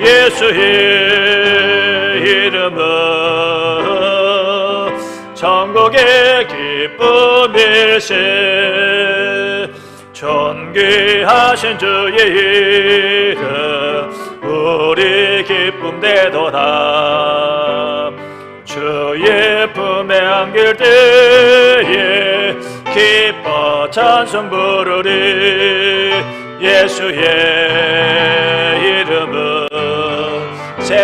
예수의 이름은 천국의 기쁨일세. 존귀하신 주의 이름 우리 기쁨 되도다. 주의 품에 안길 때에 기뻐 찬송 부르리. 예수의 이름은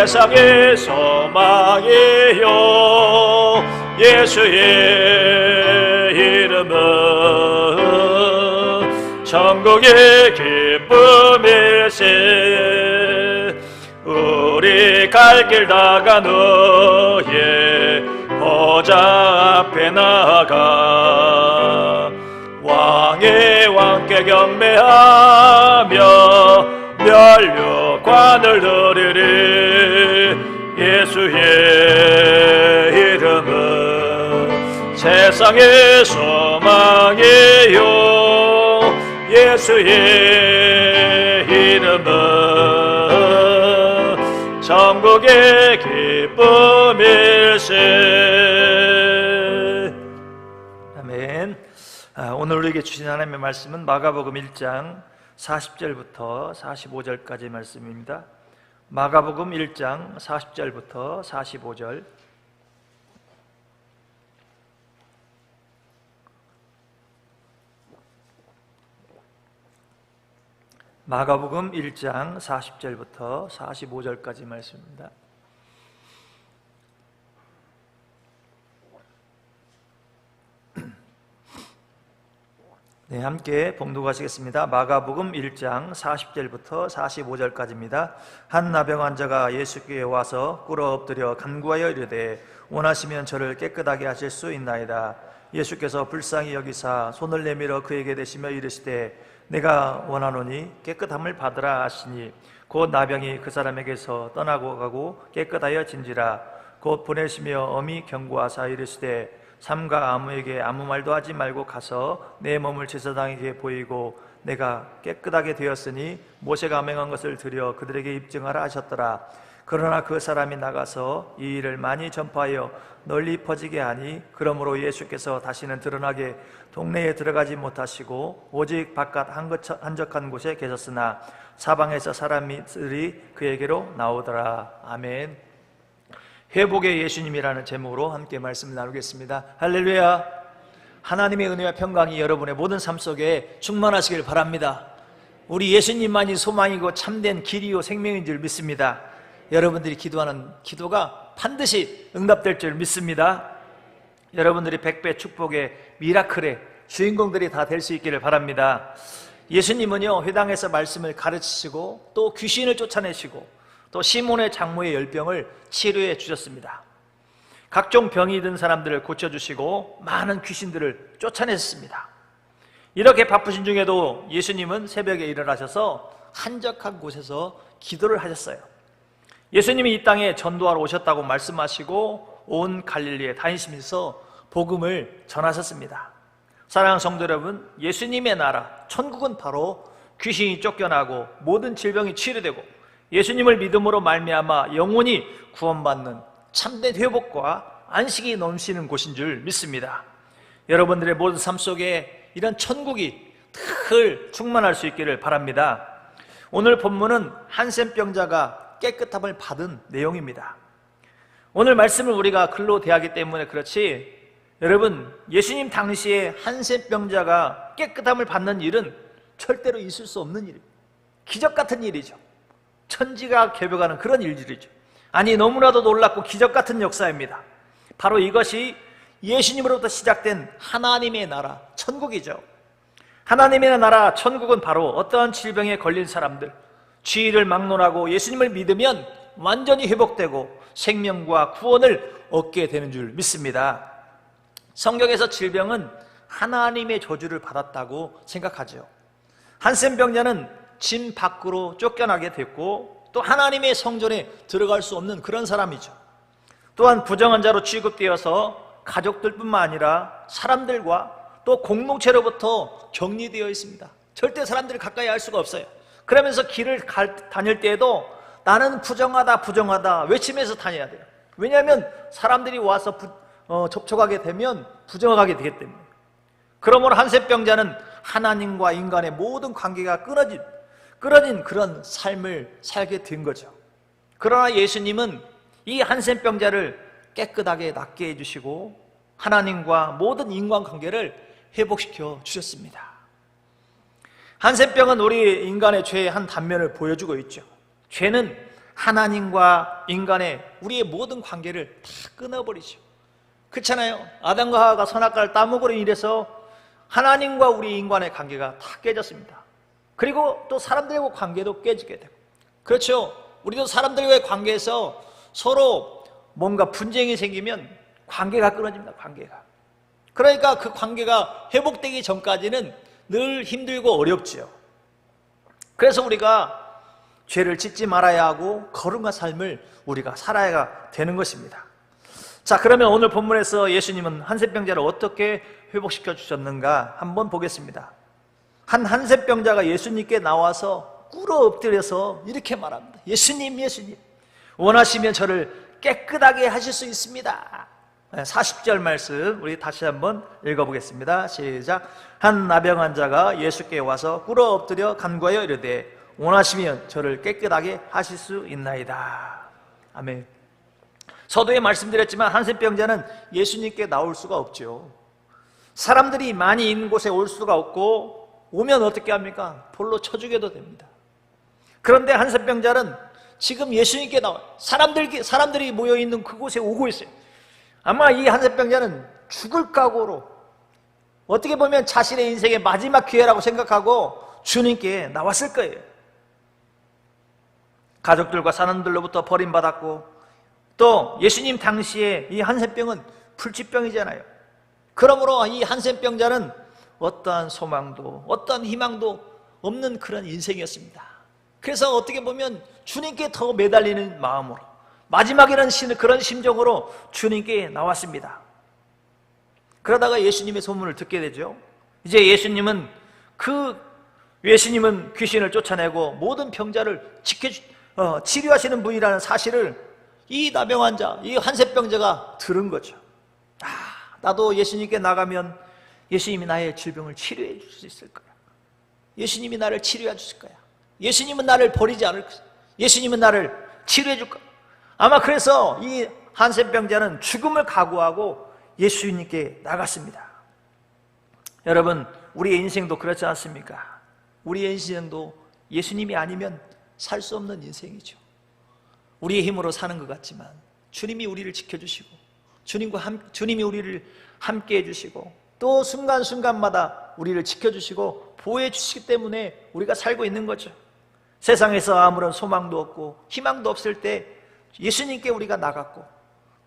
세상의 소망이요. 예수의 이름은 천국의 기쁨일세 우리 갈 길 다가 너의 보좌 앞에 나가 왕의 왕께 경배하며 멸류관을 드리리 예수의 이름은 세상의 소망이요. 예수의 이름은 천국의 기쁨일세. 아멘. 아, 오늘 우리에게 주신 하나님의 말씀은 마가복음 1장 40절부터 45절까지 말씀입니다 마가복음 1장 40절부터 45절 마가복음 1장 40절부터 45절까지 말씀입니다. 네, 함께 봉독하시겠습니다. 마가복음 1장 40절부터 45절까지입니다. 한 나병 환자가 예수께 와서 꿇어 엎드려 간구하여 이르되 원하시면 저를 깨끗하게 하실 수 있나이다. 예수께서 불쌍히 여기사 손을 내밀어 그에게 대시며 이르시되 내가 원하노니 깨끗함을 받으라 하시니 곧 나병이 그 사람에게서 떠나고 가고 깨끗하여 진지라 곧 보내시며 엄히 경고하사 이르시되 삼가 아무에게 아무 말도 하지 말고 가서 내 몸을 제사장에게 보이고 내가 깨끗하게 되었으니 모세가 명한 것을 드려 그들에게 입증하라 하셨더라. 그러나 그 사람이 나가서 이 일을 많이 전파하여 널리 퍼지게 하니 그러므로 예수께서 다시는 드러나게 동네에 들어가지 못하시고 오직 바깥 한적한 곳에 계셨으나 사방에서 사람들이 그에게로 나오더라. 아멘 회복의 예수님이라는 제목으로 함께 말씀을 나누겠습니다 할렐루야 하나님의 은혜와 평강이 여러분의 모든 삶 속에 충만하시길 바랍니다 우리 예수님만이 소망이고 참된 길이요 생명인 줄 믿습니다 여러분들이 기도하는 기도가 반드시 응답될 줄 믿습니다. 여러분들이 백배 축복의 미라클의 주인공들이 다 될 수 있기를 바랍니다. 예수님은요, 회당에서 말씀을 가르치시고 또 귀신을 쫓아내시고 또 시몬의 장모의 열병을 치료해 주셨습니다. 각종 병이 든 사람들을 고쳐주시고 많은 귀신들을 쫓아냈습니다. 이렇게 바쁘신 중에도 예수님은 새벽에 일어나셔서 한적한 곳에서 기도를 하셨어요. 예수님이 이 땅에 전도하러 오셨다고 말씀하시고 온 갈릴리에 다니시면서 복음을 전하셨습니다. 사랑하는 성도 여러분, 예수님의 나라, 천국은 바로 귀신이 쫓겨나고 모든 질병이 치료되고 예수님을 믿음으로 말미암아 영혼이 구원받는 참된 회복과 안식이 넘치는 곳인 줄 믿습니다. 여러분들의 모든 삶 속에 이런 천국이 늘 충만할 수 있기를 바랍니다. 오늘 본문은 한센병자가 깨끗함을 받은 내용입니다. 오늘 말씀을 우리가 글로 대하기 때문에 그렇지 여러분 예수님 당시에 한센병자가 깨끗함을 받는 일은 절대로 있을 수 없는 일입니다. 기적 같은 일이죠. 천지가 개벽하는 그런 일들이죠. 아니 너무나도 놀랍고 기적 같은 역사입니다. 바로 이것이 예수님으로부터 시작된 하나님의 나라, 천국이죠. 하나님의 나라, 천국은 바로 어떠한 질병에 걸린 사람들, 죄를 막론하고 예수님을 믿으면 완전히 회복되고 생명과 구원을 얻게 되는 줄 믿습니다. 성경에서 질병은 하나님의 저주를 받았다고 생각하죠. 한센병자는 진 밖으로 쫓겨나게 됐고 또 하나님의 성전에 들어갈 수 없는 그런 사람이죠. 또한 부정한 자로 취급되어서 가족들뿐만 아니라 사람들과 또 공동체로부터 격리되어 있습니다. 절대 사람들을 가까이 할 수가 없어요. 그러면서 길을 갈, 다닐 때에도 나는 부정하다, 부정하다 외치면서 다녀야 돼요. 왜냐하면 사람들이 와서 부, 어, 접촉하게 되면 부정하게 되기 때문에. 그러므로 한세병자는 하나님과 인간의 모든 관계가 끊어진, 끊어진 그런 삶을 살게 된 거죠. 그러나 예수님은 이 한센병자를 깨끗하게 낫게 해주시고 하나님과 모든 인간관계를 회복시켜 주셨습니다. 한센병은 우리 인간의 죄의 한 단면을 보여주고 있죠. 죄는 하나님과 인간의 우리의 모든 관계를 다 끊어버리죠. 그렇잖아요. 아담과 하와가 선악과를 따먹으로 인해서 하나님과 우리 인간의 관계가 다 깨졌습니다. 그리고 또 사람들과 관계도 깨지게 되고. 그렇죠. 우리도 사람들과의 관계에서 서로 뭔가 분쟁이 생기면 관계가 끊어집니다. 관계가. 그러니까 그 관계가 회복되기 전까지는 늘 힘들고 어렵지요. 그래서 우리가 죄를 짓지 말아야 하고 거룩한 삶을 우리가 살아야 되는 것입니다. 자, 그러면 오늘 본문에서 예수님은 한세병자를 어떻게 회복시켜 주셨는가 한번 보겠습니다. 한 한세병자가 예수님께 나와서 꿇어 엎드려서 이렇게 말합니다. 예수님, 예수님, 원하시면 저를 깨끗하게 하실 수 있습니다. 40절 말씀 우리 다시 한번 읽어보겠습니다. 시작. 한 나병 환자가 예수께 와서 꿇어 엎드려 간과하여 이르되 원하시면 저를 깨끗하게 하실 수 있나이다. 아멘. 서두에 말씀드렸지만 한센병자는 예수님께 나올 수가 없죠. 사람들이 많이 있는 곳에 올 수가 없고 오면 어떻게 합니까? 볼로 쳐주게도 됩니다. 그런데 한센병자는 지금 예수님께 나와 사람들 사람들이 모여 있는 그곳에 오고 있어요. 아마 이 한센병자는 죽을 각오로 어떻게 보면 자신의 인생의 마지막 기회라고 생각하고 주님께 나왔을 거예요. 가족들과 사람들로부터 버림받았고 또 예수님 당시에 이 한센병은 불치병이잖아요. 그러므로 이 한센병자는 어떠한 소망도 어떠한 희망도 없는 그런 인생이었습니다. 그래서 어떻게 보면 주님께 더 매달리는 마음으로 마지막에는 그런 심정으로 주님께 나왔습니다. 그러다가 예수님의 소문을 듣게 되죠. 이제 예수님은 그 예수님은 귀신을 쫓아내고 모든 병자를 지켜 어, 치료하시는 분이라는 사실을 이 나병 환자, 이 한세병자가 들은 거죠. 아, 나도 예수님께 나가면 예수님이 나의 질병을 치료해 줄 수 있을 거야. 예수님이 나를 치료해 주실 거야. 예수님은 나를 버리지 않을 거야. 예수님은 나를 치료해 줄 거야. 아마 그래서 이 한센병자는 죽음을 각오하고 예수님께 나갔습니다. 여러분, 우리의 인생도 그렇지 않습니까? 우리의 인생도 예수님이 아니면 살 수 없는 인생이죠. 우리의 힘으로 사는 것 같지만 주님이 우리를 지켜주시고 주님과 함, 주님이 우리를 함께 해주시고 또 순간순간마다 우리를 지켜주시고 보호해 주시기 때문에 우리가 살고 있는 거죠. 세상에서 아무런 소망도 없고 희망도 없을 때 예수님께 우리가 나갔고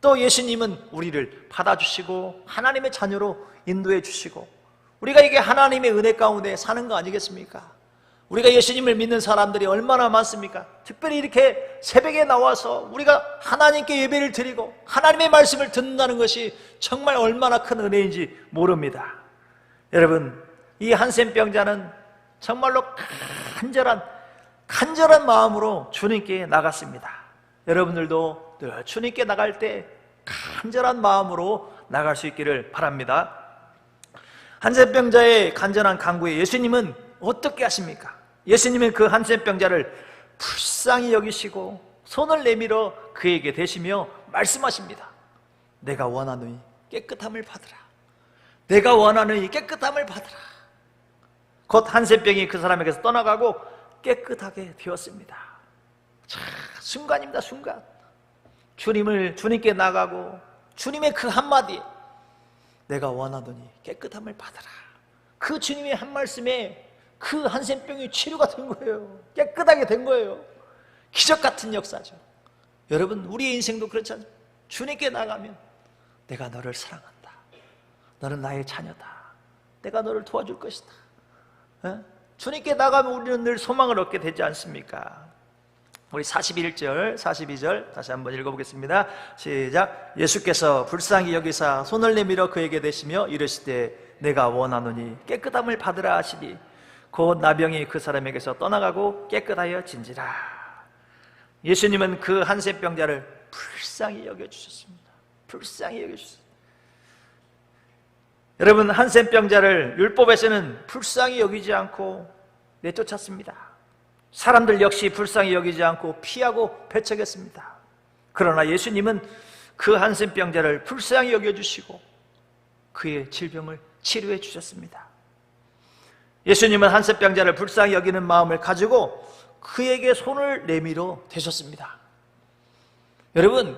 또 예수님은 우리를 받아주시고 하나님의 자녀로 인도해 주시고 우리가 이게 하나님의 은혜 가운데 사는 거 아니겠습니까? 우리가 예수님을 믿는 사람들이 얼마나 많습니까? 특별히 이렇게 새벽에 나와서 우리가 하나님께 예배를 드리고 하나님의 말씀을 듣는다는 것이 정말 얼마나 큰 은혜인지 모릅니다. 여러분, 이 한센병자는 정말로 간절한, 간절한 마음으로 주님께 나갔습니다. 여러분들도 늘 주님께 나갈 때 간절한 마음으로 나갈 수 있기를 바랍니다. 한센병자의 간절한 강구에 예수님은 어떻게 하십니까? 예수님은 그 한센병자를 불쌍히 여기시고 손을 내밀어 그에게 대시며 말씀하십니다. 내가 원하노니 깨끗함을 받으라. 내가 원하노니 깨끗함을 받으라. 곧 한센병이 그 사람에게서 떠나가고 깨끗하게 되었습니다. 자, 순간입니다, 순간. 주님을 주님께 나가고 주님의 그 한마디 내가 원하노니 깨끗함을 받으라. 그 주님의 한 말씀에 그 한센병이 치료가 된 거예요. 깨끗하게 된 거예요. 기적 같은 역사죠. 여러분, 우리의 인생도 그렇지 않습니까? 주님께 나가면 내가 너를 사랑한다. 너는 나의 자녀다. 내가 너를 도와줄 것이다. 어? 주님께 나가면 우리는 늘 소망을 얻게 되지 않습니까? 우리 41절, 42절 다시 한번 읽어보겠습니다. 시작. 예수께서 불쌍히 여기사 손을 내밀어 그에게 대시며 이르시되 내가 원하노니 깨끗함을 받으라 하시니 곧 나병이 그 사람에게서 떠나가고 깨끗하여 진지라. 예수님은 그 한센병자를 불쌍히 여겨주셨습니다. 불쌍히 여겨주셨습니다. 여러분 한센병자를 율법에서는 불쌍히 여기지 않고 내쫓았습니다. 사람들 역시 불쌍히 여기지 않고 피하고 배척했습니다. 그러나 예수님은 그 한센병자를 불쌍히 여겨주시고 그의 질병을 치료해 주셨습니다. 예수님은 한센병자를 불쌍히 여기는 마음을 가지고 그에게 손을 내밀어 대셨습니다. 여러분,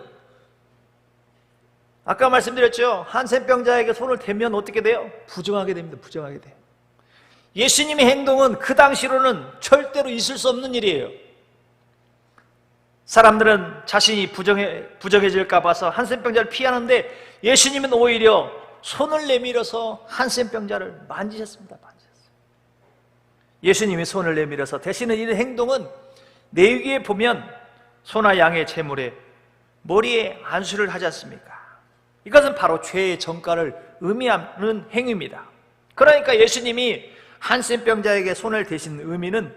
아까 말씀드렸죠? 한센병자에게 손을 대면 어떻게 돼요? 부정하게 됩니다. 부정하게 돼요. 예수님의 행동은 그 당시로는 절대로 있을 수 없는 일이에요. 사람들은 자신이 부정해, 부정해질까 봐서 한센병자를 피하는데 예수님은 오히려 손을 내밀어서 한센병자를 만지셨습니다. 예수님이 손을 내밀어서 대신에 이 행동은 내위기에 보면 소나 양의 제물에 머리에 안수를 하지 않습니까? 이것은 바로 죄의 정가를 의미하는 행위입니다. 그러니까 예수님이 한센병자에게 손을 대신 의미는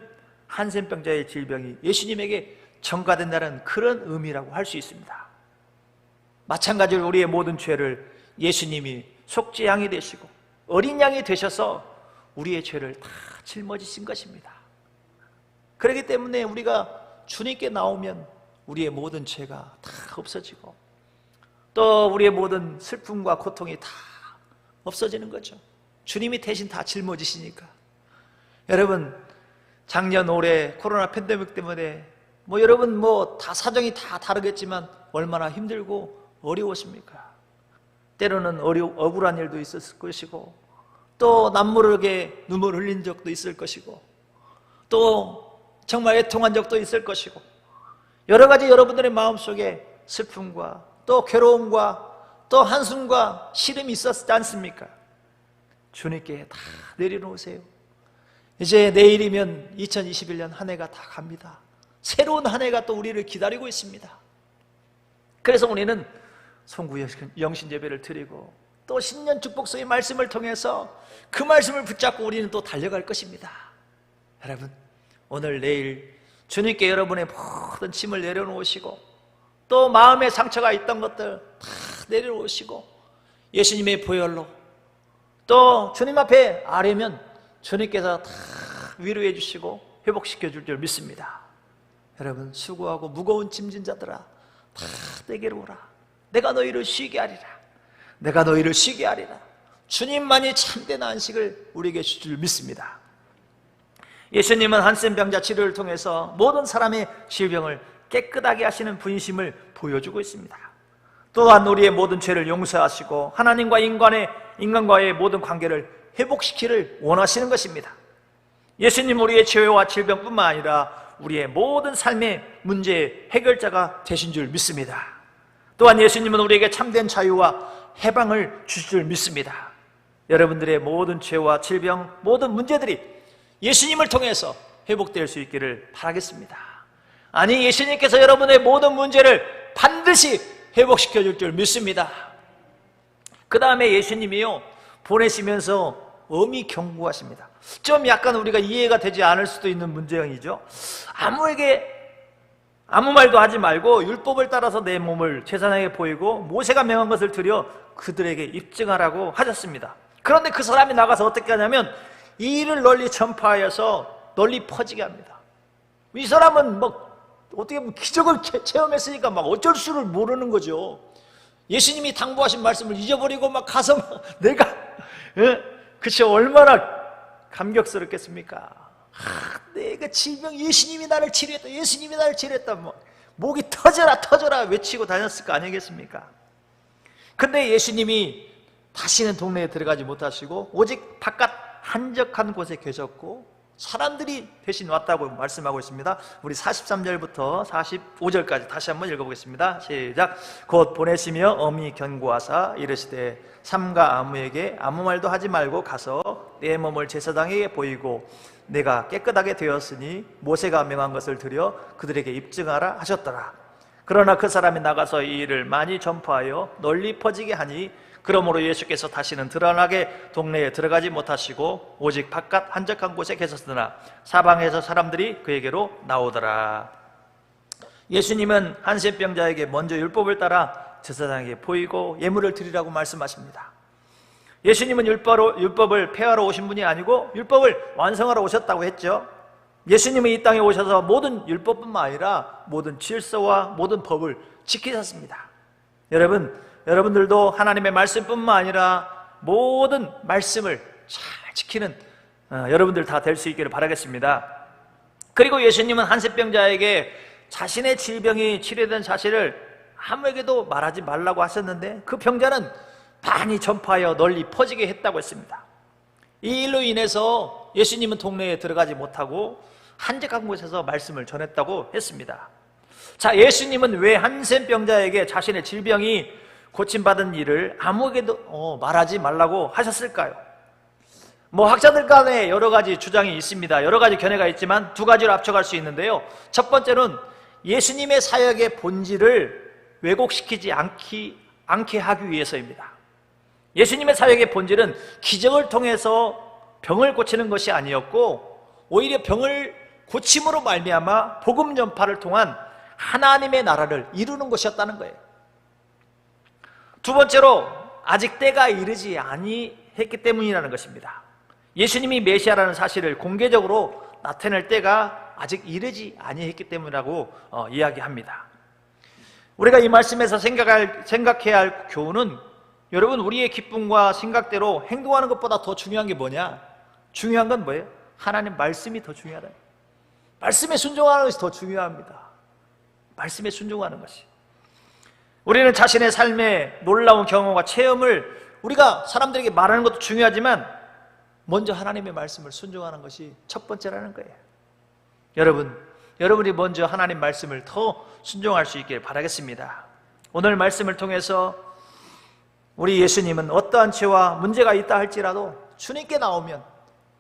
한센병자의 질병이 예수님에게 전가된다는 그런 의미라고 할 수 있습니다. 마찬가지로 우리의 모든 죄를 예수님이 속죄 양이 되시고 어린 양이 되셔서 우리의 죄를 다 짊어지신 것입니다. 그렇기 때문에 우리가 주님께 나오면 우리의 모든 죄가 다 없어지고 또 우리의 모든 슬픔과 고통이 다 없어지는 거죠. 주님이 대신 다 짊어지시니까. 여러분, 작년 올해 코로나 팬데믹 때문에 뭐 여러분 뭐 다 사정이 다 다르겠지만 얼마나 힘들고 어려우십니까? 때로는 어려 억울한 일도 있었을 것이고 또 남모르게 눈물 흘린 적도 있을 것이고 또 정말 애통한 적도 있을 것이고 여러 가지 여러분들의 마음속에 슬픔과 또 괴로움과 또 한숨과 시름이 있었지 않습니까? 주님께 다 내려놓으세요. 이제 내일이면 2021년 한 해가 다 갑니다. 새로운 한 해가 또 우리를 기다리고 있습니다. 그래서 우리는 송구 영신 예배를 드리고 또 신년 축복서의 말씀을 통해서 그 말씀을 붙잡고 우리는 또 달려갈 것입니다. 여러분, 오늘 내일 주님께 여러분의 모든 짐을 내려놓으시고 또 마음에 상처가 있던 것들 다 내려놓으시고 예수님의 보혈로 또 주님 앞에 아뢰면 주님께서 다 위로해 주시고 회복시켜 줄 줄 믿습니다. 여러분 수고하고 무거운 짐진 자들아 다 내게로 오라. 내가 너희를 쉬게 하리라. 내가 너희를 쉬게 하리라. 주님만이 참된 안식을 우리에게 줄줄 믿습니다. 예수님은 한센병자 치료를 통해서 모든 사람의 질병을 깨끗하게 하시는 분심을 보여주고 있습니다. 또한 우리의 모든 죄를 용서하시고 하나님과 인간의 인간과의 모든 관계를 회복시키를 원하시는 것입니다. 예수님 우리의 죄와 질병뿐만 아니라 우리의 모든 삶의 문제의 해결자가 되신 줄 믿습니다. 또한 예수님은 우리에게 참된 자유와 해방을 주실 줄 믿습니다. 여러분들의 모든 죄와 질병, 모든 문제들이 예수님을 통해서 회복될 수 있기를 바라겠습니다. 아니, 예수님께서 여러분의 모든 문제를 반드시 회복시켜 줄 줄 믿습니다. 그 다음에 예수님이요, 보내시면서 엄히 경고하십니다. 좀 약간 우리가 이해가 되지 않을 수도 있는 문제이죠. 아무에게 아무 말도 하지 말고 율법을 따라서 내 몸을 제사장에게 보이고 모세가 명한 것을 들여 그들에게 입증하라고 하셨습니다. 그런데 그 사람이 나가서 어떻게 하냐면 이 일을 널리 전파하여서 널리 퍼지게 합니다. 이 사람은 뭐 어떻게 보면 기적을 체- 체험했으니까 막 어쩔 수를 모르는 거죠. 예수님이 당부하신 말씀을 잊어버리고 막 가서 막 내가 예? 그치 얼마나 감격스럽겠습니까? 아, 내가 질병 예수님이 나를 치료했다. 예수님이 나를 치료했다. 뭐 목이 터져라 터져라 외치고 다녔을 거 아니겠습니까? 근데 예수님이 다시는 동네에 들어가지 못하시고 오직 바깥 한적한 곳에 계셨고 사람들이 대신 왔다고 말씀하고 있습니다. 우리 43절부터 45절까지 다시 한번 읽어보겠습니다. 시작. 곧 보내시며 엄히 견고하사 이르시되 삼가 아무에게 아무 말도 하지 말고 가서 내 몸을 제사장에게 보이고 내가 깨끗하게 되었으니 모세가 명한 것을 드려 그들에게 입증하라 하셨더라. 그러나 그 사람이 나가서 이 일을 많이 전파하여 널리 퍼지게 하니 그러므로 예수께서 다시는 드러나게 동네에 들어가지 못하시고 오직 바깥 한적한 곳에 계셨으나 사방에서 사람들이 그에게로 나오더라. 예수님은 한센병자에게 먼저 율법을 따라 제사장에게 보이고 예물을 드리라고 말씀하십니다. 예수님은 율법으로, 율법을 폐하러 오신 분이 아니고 율법을 완성하러 오셨다고 했죠. 예수님은 이 땅에 오셔서 모든 율법뿐만 아니라 모든 질서와 모든 법을 지키셨습니다. 여러분, 여러분들도 하나님의 말씀뿐만 아니라 모든 말씀을 잘 지키는 어, 여러분들 다 될 수 있기를 바라겠습니다. 그리고 예수님은 한세병자에게 자신의 질병이 치료된 사실을 아무에게도 말하지 말라고 하셨는데 그 병자는 많이 전파하여 널리 퍼지게 했다고 했습니다. 이 일로 인해서 예수님은 동네에 들어가지 못하고 한적한 곳에서 말씀을 전했다고 했습니다. 자, 예수님은 왜 한센병자에게 자신의 질병이 고침받은 일을 아무에게도 어, 말하지 말라고 하셨을까요? 뭐 학자들 간에 여러 가지 주장이 있습니다. 여러 가지 견해가 있지만 두 가지를 합쳐갈 수 있는데요. 첫 번째는 예수님의 사역의 본질을 왜곡시키지 않기, 않게 하기 위해서입니다. 예수님의 사역의 본질은 기적을 통해서 병을 고치는 것이 아니었고 오히려 병을 고침으로 말미암아 복음 전파를 통한 하나님의 나라를 이루는 것이었다는 거예요. 두 번째로 아직 때가 이르지 아니했기 때문이라는 것입니다. 예수님이 메시아라는 사실을 공개적으로 나타낼 때가 아직 이르지 아니했기 때문이라고 어, 이야기합니다. 우리가 이 말씀에서 생각할, 생각해야 할 교훈은 여러분 우리의 기쁨과 생각대로 행동하는 것보다 더 중요한 게 뭐냐? 중요한 건 뭐예요? 하나님 말씀이 더 중요하다. 말씀에 순종하는 것이 더 중요합니다. 말씀에 순종하는 것이. 우리는 자신의 삶의 놀라운 경험과 체험을 우리가 사람들에게 말하는 것도 중요하지만 먼저 하나님의 말씀을 순종하는 것이 첫 번째라는 거예요. 여러분, 여러분이 먼저 하나님 말씀을 더 순종할 수 있길 바라겠습니다. 오늘 말씀을 통해서 우리 예수님은 어떠한 죄와 문제가 있다 할지라도 주님께 나오면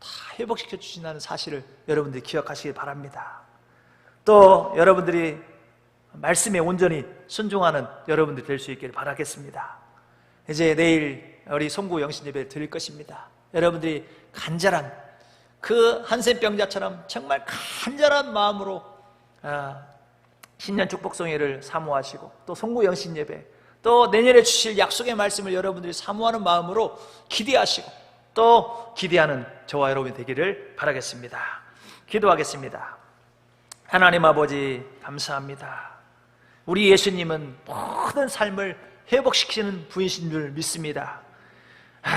다 회복시켜 주신다는 사실을 여러분들이 기억하시길 바랍니다. 또 여러분들이 말씀에 온전히 순종하는 여러분들 될수 있기를 바라겠습니다. 이제 내일 우리 송구 영신 예배를 드릴 것입니다. 여러분들이 간절한 그 한센병자처럼 정말 간절한 마음으로 아, 신년 축복송회를 사모하시고 또 송구 영신 예배 또 내년에 주실 약속의 말씀을 여러분들이 사모하는 마음으로 기대하시고 또 기대하는 저와 여러분이 되기를 바라겠습니다. 기도하겠습니다. 하나님 아버지 감사합니다. 우리 예수님은 모든 삶을 회복시키는 분이신 줄 믿습니다. 아,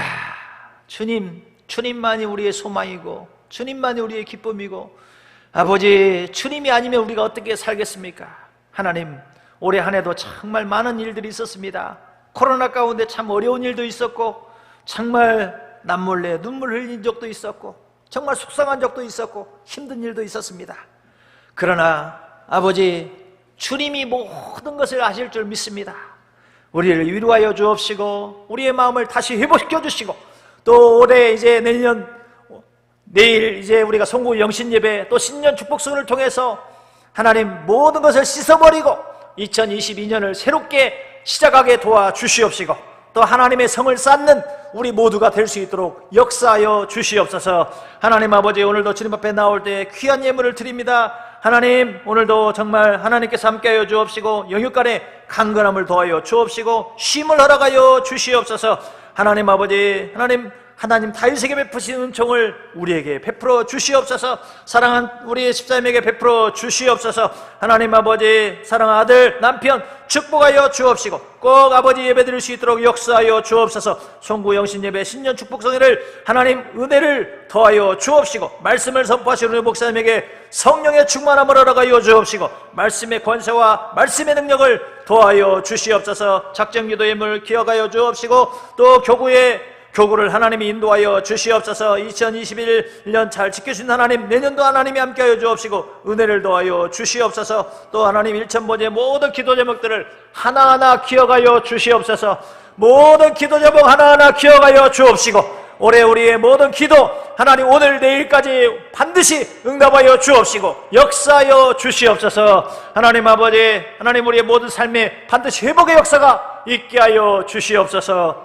주님, 주님만이 우리의 소망이고 주님만이 우리의 기쁨이고 아버지, 주님이 아니면 우리가 어떻게 살겠습니까? 하나님, 올해 한 해도 정말 많은 일들이 있었습니다. 코로나 가운데 참 어려운 일도 있었고 정말 남몰래 눈물 흘린 적도 있었고 정말 속상한 적도 있었고 힘든 일도 있었습니다. 그러나 아버지 주님이 모든 것을 아실 줄 믿습니다. 우리를 위로하여 주옵시고 우리의 마음을 다시 회복시켜 주시고 또 올해 이제 내년 내일 이제 우리가 송구 영신 예배 또 신년 축복성을 통해서 하나님 모든 것을 씻어버리고 2022년을 새롭게 시작하게 도와 주시옵시고 또 하나님의 성을 쌓는 우리 모두가 될 수 있도록 역사하여 주시옵소서. 하나님 아버지 오늘도 주님 앞에 나올 때 귀한 예물을 드립니다. 하나님 오늘도 정말 하나님께서 함께하여 주옵시고 영육간에 강건함을 더하여 주옵시고 쉼을 허락하여 주시옵소서. 하나님 아버지 하나님 하나님 다윗에게 베푸신 은총을 우리에게 베풀어 주시옵소서. 사랑한 우리 십자님에게 베풀어 주시옵소서. 하나님 아버지 사랑한 아들 남편 축복하여 주옵시고 꼭 아버지 예배 드릴 수 있도록 역사하여 주옵소서. 송구 영신 예배 신년 축복 성회를 하나님 은혜를 더하여 주옵시고 말씀을 선포하시는 목사님에게 성령의 충만함을 허락하여 주옵시고 말씀의 권세와 말씀의 능력을 더하여 주시옵소서. 작정 기도 예물 기억하여 주옵시고 또 교구의 교구를 하나님이 인도하여 주시옵소서. 2021년 잘 지켜주신 하나님 내년도 하나님이 함께하여 주옵시고 은혜를 더하여 주시옵소서. 또 하나님 일천번의 모든 기도 제목들을 하나하나 기억하여 주시옵소서. 모든 기도 제목 하나하나 기억하여 주옵시고 올해 우리의 모든 기도 하나님 오늘 내일까지 반드시 응답하여 주옵시고 역사하여 주시옵소서. 하나님 아버지 하나님 우리의 모든 삶에 반드시 회복의 역사가 있게 하여 주시옵소서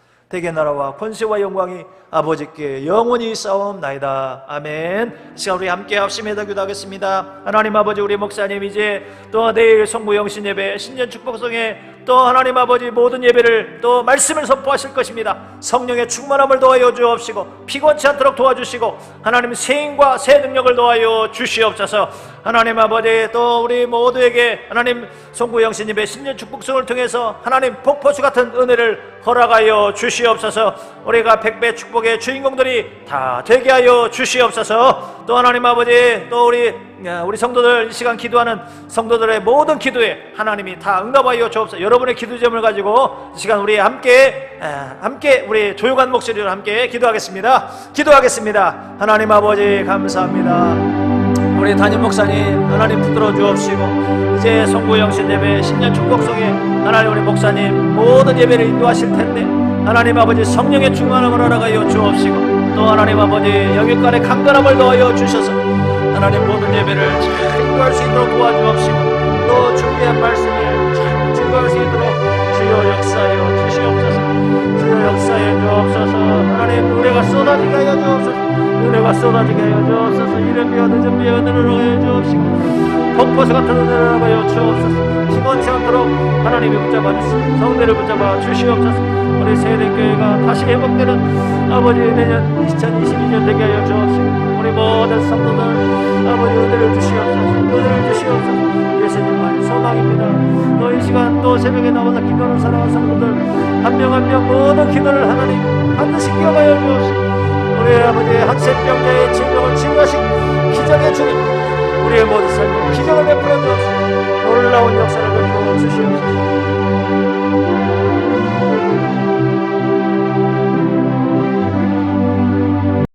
대개 나라와 권세와 영광이 아버지께 영원히 싸움나이다. 아멘. 시간 우리 함께 합심해서 기도하겠습니다. 하나님 아버지 우리 목사님 이제 또 내일 성부 영신 예배 신년 축복성에 또 하나님 아버지 모든 예배를 또 말씀을 선포하실 것입니다. 성령의 충만함을 도와여 주옵시고 피곤치 않도록 도와주시고 하나님 세인과 새 능력을 도와여 주시옵소서. 하나님 아버지 또 우리 모두에게 하나님 송구 영신 예배 신년 축복성을 통해서 하나님 폭포수 같은 은혜를 허락하여 주시옵소서. 우리가 백배 축복의 주인공들이 다 되게 하여 주시옵소서. 또 하나님 아버지 또 우리 야, 우리 성도들 이 시간 기도하는 성도들의 모든 기도에 하나님이 다 응답하여 주옵소서. 여러분의 기도 제목을 가지고 이 시간 우리 함께 아, 함께 우리 조용한 목소리로 함께 기도하겠습니다. 기도하겠습니다. 하나님 아버지 감사합니다. 우리 담임 목사님 하나님 붙들어 주옵시고 이제 송구 영신 예배 신년 축복성에 하나님 우리 목사님 모든 예배를 인도하실 텐데 하나님 아버지 성령의 충만함을 허락하여 주옵시고 또 하나님 아버지 영일간의 강건함을 넣어여 주셔서 하나님 모든 예배를 잘 인도할 수 있도록 도와주옵시고 또 준비한 말씀을 잘 증거할 수 있도록 주여 역사하여 주시옵소서. 주여 역사하여 주옵소서. 하나님 은혜가 쏟아지게 하여 주옵소서. 은혜가 쏟아지게 하여 주옵소서. 이른 비와 늦은 비에 은혜를 하여 주옵시고 폭포수 같은 은혜를 하여 주옵소서. 시원치 않도록 하나님이 붙잡아 주시고 성대를 붙잡아 주시옵소서. 우리 세대교회가 다시 회복되는 아버지 내년 2022년 되게 하여 우리 모든 성도들 아버지 은혜를 주시옵소서 은혜를 주시옵소서. 예수님만이 소망입니다. 또 이 시간 또 새벽에 나와서 기도하는 사랑하는 성도들 한 명 한 명 모든 기도를 하나님 반드시 기억하여 주옵시고 우리 아버지 한센병자의 질병을 치유하신 기적의 주님 우리의 모든 삶에 기적을 베풀어 주옵시고 놀라운 역사를 베풀어 주시옵소서